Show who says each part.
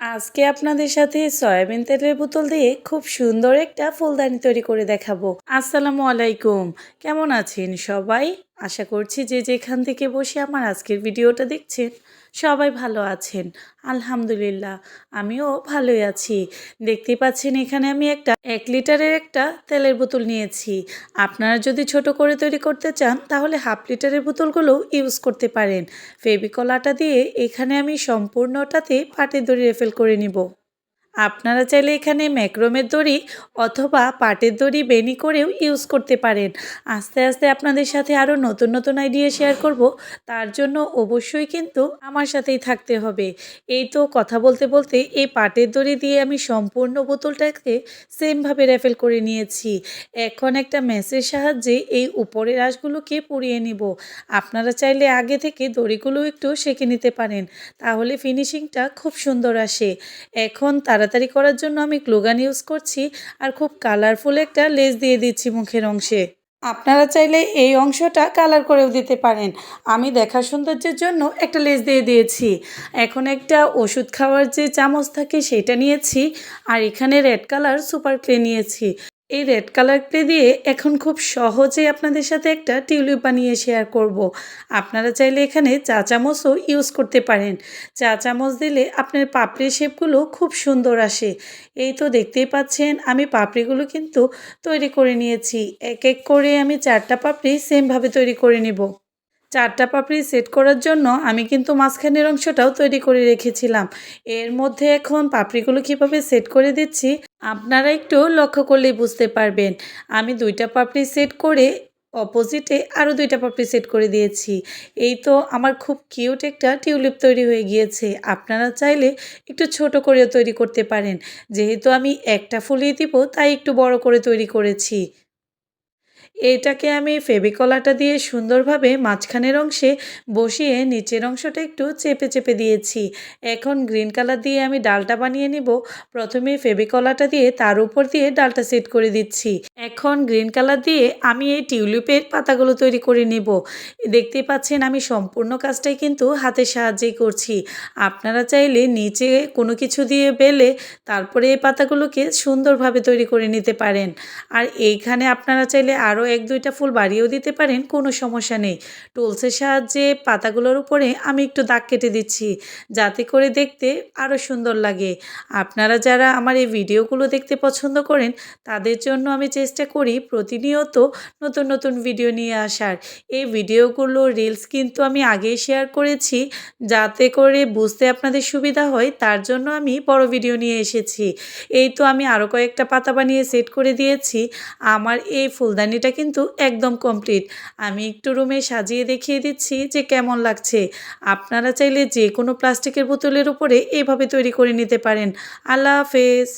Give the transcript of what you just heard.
Speaker 1: আজকে আপনাদের সাথে সয়াবিন তেলের বোতল দিয়ে খুব সুন্দর একটা ফুলদানি তৈরি করে দেখাবো। আসসালামু আলাইকুম। কেমন আছেন সবাই? আশা করছি যে যেখান থেকে বসে আমার আজকের ভিডিওটা দেখছেন, সবাই ভালো আছেন। আলহামদুলিল্লাহ, আমিও ভালোই আছি। দেখতে পাচ্ছেন এখানে আমি একটা এক লিটারের একটা তেলের বোতল নিয়েছি। আপনারা যদি ছোট করে তৈরি করতে চান, তাহলে হাফ লিটারের বোতলগুলো ইউজ করতে পারেন। ফেবিকল আটা দিয়ে এখানে আমি সম্পূর্ণটাতে পাটের দড়ি রেফেল করে নিব। আপনারা চাইলে এখানে ম্যাক্রোমের দড়ি অথবা পাটের দড়ি বেনি করেও ইউজ করতে পারেন। আস্তে আস্তে আপনাদের সাথে আরও নতুন নতুন আইডিয়া শেয়ার করব, তার জন্য অবশ্যই কিন্তু আমার সাথেই থাকতে হবে। এই তো কথা বলতে বলতে এই পাটের দড়ি দিয়ে আমি সম্পূর্ণ বোতলটাকে সেমভাবে রেফেল করে নিয়েছি। এখন একটা ম্যাসের সাহায্যে এই উপরের আঁশগুলোকে পুড়িয়ে নিব। আপনারা চাইলে আগে থেকে দড়িগুলো একটু সেঁকে নিতে পারেন, তাহলে ফিনিশিংটা খুব সুন্দর আসে। এখন তাড়াতাড়ি করার জন্য আমি ক্লোগান ইউজ করছি আর খুব কালারফুল একটা লেস দিয়ে দিচ্ছি মুখের অংশে। আপনারা চাইলে এই অংশটা কালার করেও দিতে পারেন। আমি দেখা সৌন্দর্যের জন্য একটা লেস দিয়ে দিয়েছি। এখন একটা ওষুধ খাওয়ার যে চামচ থাকে সেটা নিয়েছি আর এখানে রেড কালার সুপার ক্লে নিয়েছি। এই রেড কালার ক্লে দিয়ে এখন খুব সহজে আপনাদের সাথে একটা টিউলিপ বানিয়ে শেয়ার করব। আপনারা চাইলে এখানে চা চামচও ইউজ করতে পারেন। চা চামচ দিলে আপনার পাপড়ির শেপগুলো খুব সুন্দর আসে। এই তো দেখতেই পাচ্ছেন, আমি পাপড়িগুলো কিন্তু তৈরি করে নিয়েছি। এক এক করে আমি চারটা পাপড়ি সেমভাবে তৈরি করে নিব। চারটা পাপড়ি সেট করার জন্য আমি কিন্তু মাঝখানের অংশটাও তৈরি করে রেখেছিলাম। এর মধ্যে এখন পাপড়িগুলো কীভাবে সেট করে দিচ্ছি আপনারা একটু লক্ষ্য করলেই বুঝতে পারবেন। আমি দুইটা পাপড়ি সেট করে অপোজিটে আরও দুইটা পাপড়ি সেট করে দিয়েছি। এই তো আমার খুব কিউট একটা টিউলিপ তৈরি হয়ে গিয়েছে। আপনারা চাইলে একটু ছোট করেও তৈরি করতে পারেন। যেহেতু আমি একটা ফুলিয়ে দিব, তাই একটু বড় করে তৈরি করেছি। এটাকে আমি ফেবিকলাটা দিয়ে সুন্দরভাবে মাঝখানের অংশে বসিয়ে নিচের অংশটা একটু চেপে চেপে দিয়েছি। এখন গ্রিন কালার দিয়ে আমি ডালটা বানিয়ে নিব। প্রথমে ফেবিকলাটা দিয়ে তার উপর দিয়ে ডালটা সেট করে দিচ্ছি। এখন গ্রিন কালার দিয়ে আমি এই টিউলিপের পাতাগুলো তৈরি করে নিব। দেখতেই পাচ্ছেন আমি সম্পূর্ণ কাজটাই কিন্তু হাতের সাহায্যেই করছি। আপনারা চাইলে নিচে কোনো কিছু দিয়ে বেলে তারপরে এই পাতাগুলোকে সুন্দরভাবে তৈরি করে নিতে পারেন। আর এইখানে আপনারা চাইলে আরও এক দুইটা ফুল বাড়িয়েও দিতে পারেন, কোনো সমস্যা নেই। টুলসের সাহায্যে পাতাগুলোর উপরে আমি একটু দাগ কেটে দিচ্ছি, যাতে করে দেখতে আরও সুন্দর লাগে। আপনারা যারা আমার এই ভিডিওগুলো দেখতে পছন্দ করেন, তাদের জন্য আমি চেষ্টা করি প্রতিনিয়ত নতুন নতুন ভিডিও নিয়ে আসার। এই ভিডিওগুলো রিলস কিন্তু আমি আগেই শেয়ার করেছি, যাতে করে বুঝতে আপনাদের সুবিধা হয়, তার জন্য আমি বড় ভিডিও নিয়ে এসেছি। এই তো আমি আরও কয়েকটা পাতা বানিয়ে সেট করে দিয়েছি। আমার এই ফুলদানিটা কিন্তু একদম কমপ্লিট আমি একটু রুমে সাজিয়ে দেখিয়ে দিচ্ছি যে কেমন লাগছে। আপনারা চাইলে যে কোনো প্লাস্টিকের বোতলের উপরে এভাবে তৈরি করে নিতে পারেন। আল্লাহ হাফেজ।